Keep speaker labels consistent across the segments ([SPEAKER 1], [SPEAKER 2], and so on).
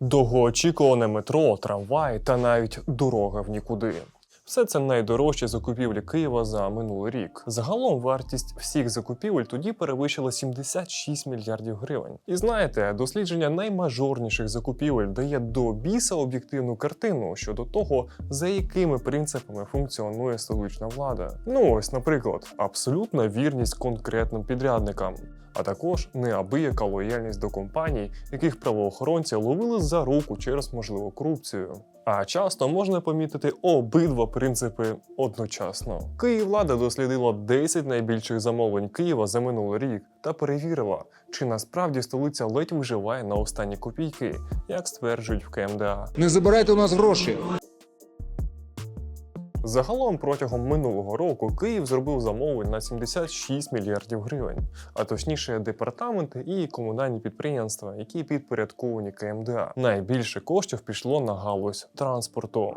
[SPEAKER 1] Довгоочікуване метро, трамвай та навіть дорога в нікуди. Все це найдорожчі закупівлі Києва за минулий рік. Загалом вартість всіх закупівель тоді перевищила 76 мільярдів гривень. І знаєте, дослідження наймажорніших закупівель дає до біса об'єктивну картину щодо того, за якими принципами функціонує столична влада. Ну ось, наприклад, абсолютна вірність конкретним підрядникам. А також неабияка лояльність до компаній, яких правоохоронці ловили за руку через можливу корупцію. А часто можна помітити обидва принципи одночасно. Київлада дослідила 10 найбільших замовлень Києва за минулий рік та перевірила, чи насправді столиця ледь виживає на останні копійки, як стверджують в КМДА.
[SPEAKER 2] Не забирайте у нас гроші.
[SPEAKER 1] Загалом протягом минулого року Київ зробив замовлень на 76 мільярдів гривень, а точніше департаменти і комунальні підприємства, які підпорядковані КМДА. Найбільше коштів пішло на галузь транспорту.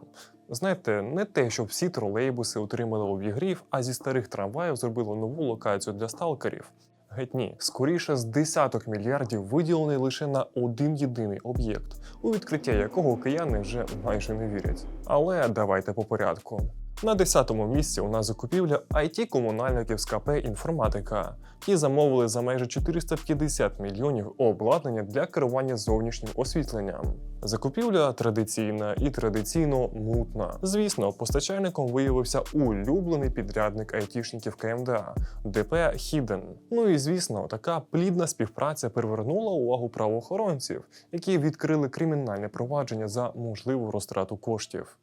[SPEAKER 1] Знаєте, не те, щоб всі тролейбуси отримали обігрів, а зі старих трамваїв зробили нову локацію для сталкерів. Геть ні, скоріше з десяток мільярдів виділений лише на один єдиний об'єкт, у відкриття якого кияни вже майже не вірять. Але давайте по порядку. На 10-му місці у нас закупівля it комунальників з КП інформатика. Ті замовили за майже 450 мільйонів обладнання для керування зовнішнім освітленням. Закупівля традиційна і традиційно мутна. Звісно, постачальником виявився улюблений підрядник айтішників КМДА ДП Хіден. Ну і звісно, така плідна співпраця привернула увагу правоохоронців, які відкрили кримінальне провадження за можливу розтрату коштів.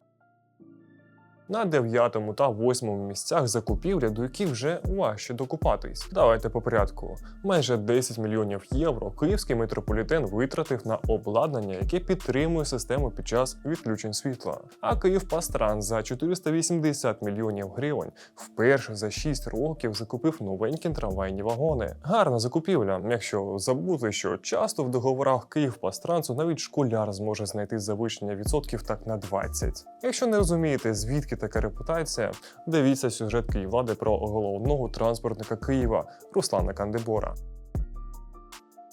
[SPEAKER 1] На дев'ятому та восьмому місцях закупівлі, до яких вже важче докупатись. Давайте по порядку. Майже 10 мільйонів євро київський метрополітен витратив на обладнання, яке підтримує систему під час відключень світла. А Київпастран за 480 мільйонів гривень вперше за 6 років закупив новенькі трамвайні вагони. Гарна закупівля, якщо забути, що часто в договорах Київпастрансу навіть школяр зможе знайти завищення відсотків так на 20. Якщо не розумієте, звідки така репутація, дивіться сюжет Київлади про головного транспортника Києва Руслана Кандибора.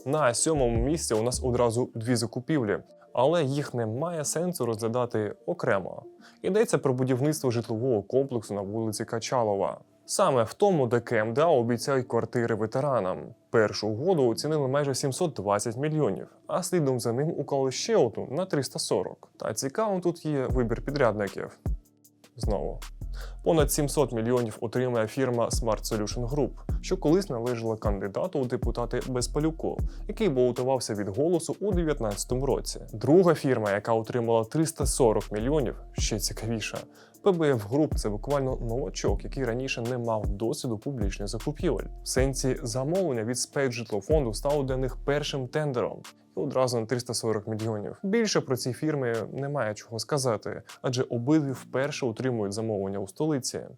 [SPEAKER 1] На сьомому місці у нас одразу дві закупівлі, але їх немає сенсу розглядати окремо. Йдеться про будівництво житлового комплексу на вулиці Качалова. Саме в тому, де КМДА обіцяють квартири ветеранам. Першу угоду оцінили майже 720 мільйонів, а слідом за ним уклали ще одну на 340. Та цікавим тут є вибір підрядників. Знову. Понад 700 мільйонів отримає фірма Smart Solution Group, що колись належала кандидату у депутати Безпалюку, який балотувався від голосу у 2019 році. Друга фірма, яка отримала 340 мільйонів, ще цікавіша. ПБФ Груп це буквально новачок, який раніше не мав досвіду публічних закупівель. В сенсі замовлення від спецжитлофонду стало для них першим тендером. І одразу на 340 мільйонів. Більше про ці фірми немає чого сказати, адже обидві вперше отримують замовлення у столиці.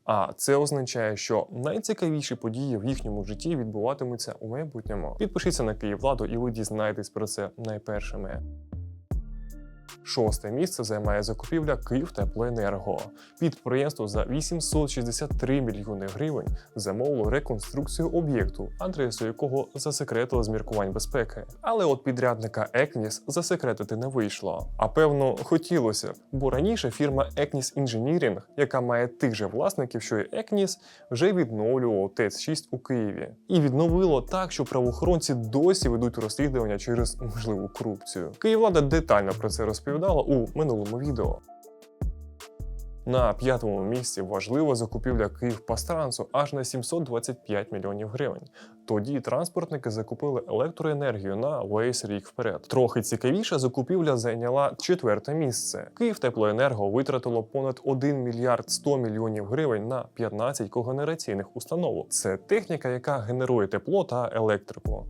[SPEAKER 1] А це означає, що найцікавіші події в їхньому житті відбуватимуться у майбутньому. Підпишіться на Київладу, і ви дізнаєтесь про це найпершими. Шосте місце займає закупівля Київтеплоенерго. Підприємство за 863 мільйони гривень замовило реконструкцію об'єкту, адресу якого засекретили з міркувань безпеки. Але от підрядника Екніс засекретити не вийшло. А певно, хотілося бо раніше фірма Екніс Engineering, яка має тих же власників, що й Екніс, вже відновлювала ТЕЦ-6 у Києві. І відновило так, що правоохоронці досі ведуть розслідування через можливу корупцію. Київлада детально про це розповідала у минулому відео. На п'ятому місці важлива закупівля Київпастрансу аж на 725 мільйонів гривень. Тоді транспортники закупили електроенергію на весь рік вперед. Трохи цікавіша закупівля зайняла четверте місце. Київтеплоенерго витратило понад 1 мільярд 100 мільйонів гривень на 15 когенераційних установок. Це техніка, яка генерує тепло та електрику.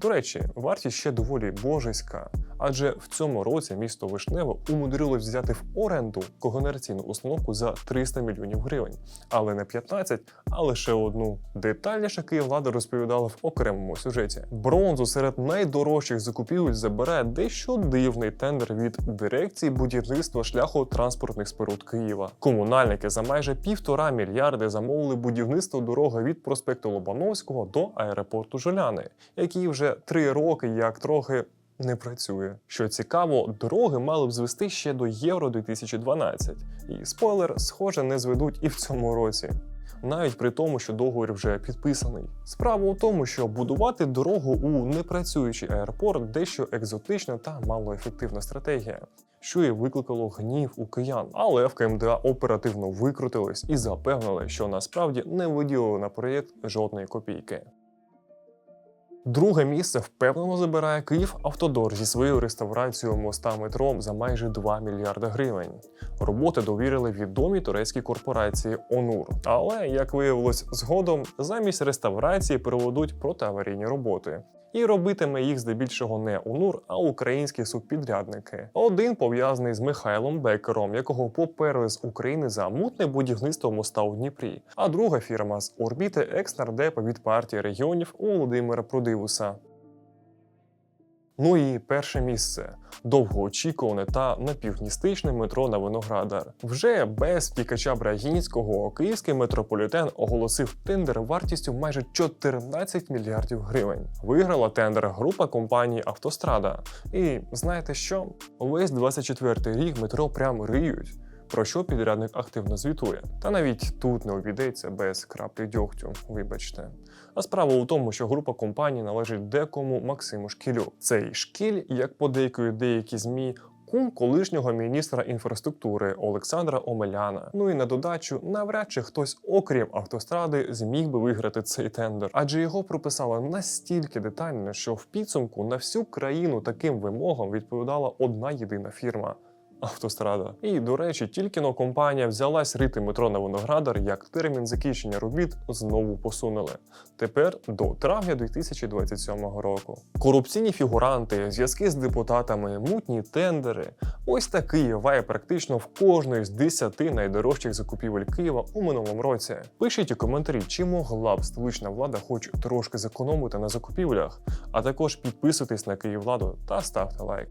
[SPEAKER 1] До речі, вартість ще доволі божеська, адже в цьому році місто Вишнево умудрилось взяти в оренду когенераційну установку за 300 мільйонів гривень, але не 15, а лише одну. Детальніше Київлада розповідала в окремому сюжеті. Бронзу серед найдорожчих закупівель забирає дещо дивний тендер від дирекції будівництва шляху транспортних споруд Києва. Комунальники за майже півтора мільярди замовили будівництво дороги від проспекту Лобановського до аеропорту Жуляни, який вже три роки як трохи не працює. Що цікаво, дороги мали б звести ще до Євро 2012. І спойлер, схоже, не зведуть і в цьому році. Навіть при тому, що договір вже підписаний. Справа у тому, що будувати дорогу у непрацюючий аеропорт дещо екзотична та малоефективна стратегія, що і викликало гнів у киян. Але в КМДА оперативно викрутились і запевнили, що насправді не виділили на проєкт жодної копійки. Друге місце впевнено забирає Київ Автодор зі своєю реставрацією моста метром за майже 2 мільярди гривень. Роботи довірили відомій турецькій корпорації Онур. Але, як виявилось згодом, замість реставрації проведуть протиаварійні роботи. І робитиме їх здебільшого не УНУР, а українські субпідрядники. Один пов'язаний з Михайлом Бекером, якого поперли з України за мутне будівництво моста у Дніпрі. А друга фірма з орбіти екс-нардепа від партії регіонів Володимира Продивуса. Ну і перше місце довгоочікуване та напівмістичне метро на Виноградар. Вже без втікача Брагінського київський метрополітен оголосив тендер вартістю майже 14 мільярдів гривень. Виграла тендер група компанії Автострада. І знаєте що? Весь 24-й рік метро прям риють. Про що підрядник активно звітує. Та навіть тут не обійдеться без краплі дьогтю, вибачте. А справа у тому, що група компаній належить декому Максиму Шкілю. Цей шкіль, як подейкують деякі змі. Кум колишнього міністра інфраструктури Олександра Омеляна. Ну і на додачу, навряд чи хтось, окрім автостради, зміг би виграти цей тендер, адже його прописали настільки детально, що в підсумку на всю країну таким вимогам відповідала одна єдина фірма. Автострада. І, до речі, тільки но компанія взялась рити метро на Виноградар, як термін закінчення робіт знову посунули. Тепер до травня 2027 року. Корупційні фігуранти, зв'язки з депутатами, мутні тендери. Ось такий вайб практично в кожної з 10 найдорожчих закупівель Києва у минулому році. Пишіть у коментарі, чи могла б столична влада хоч трошки зекономити на закупівлях, а також підписуйтесь на Київладу та ставте лайк.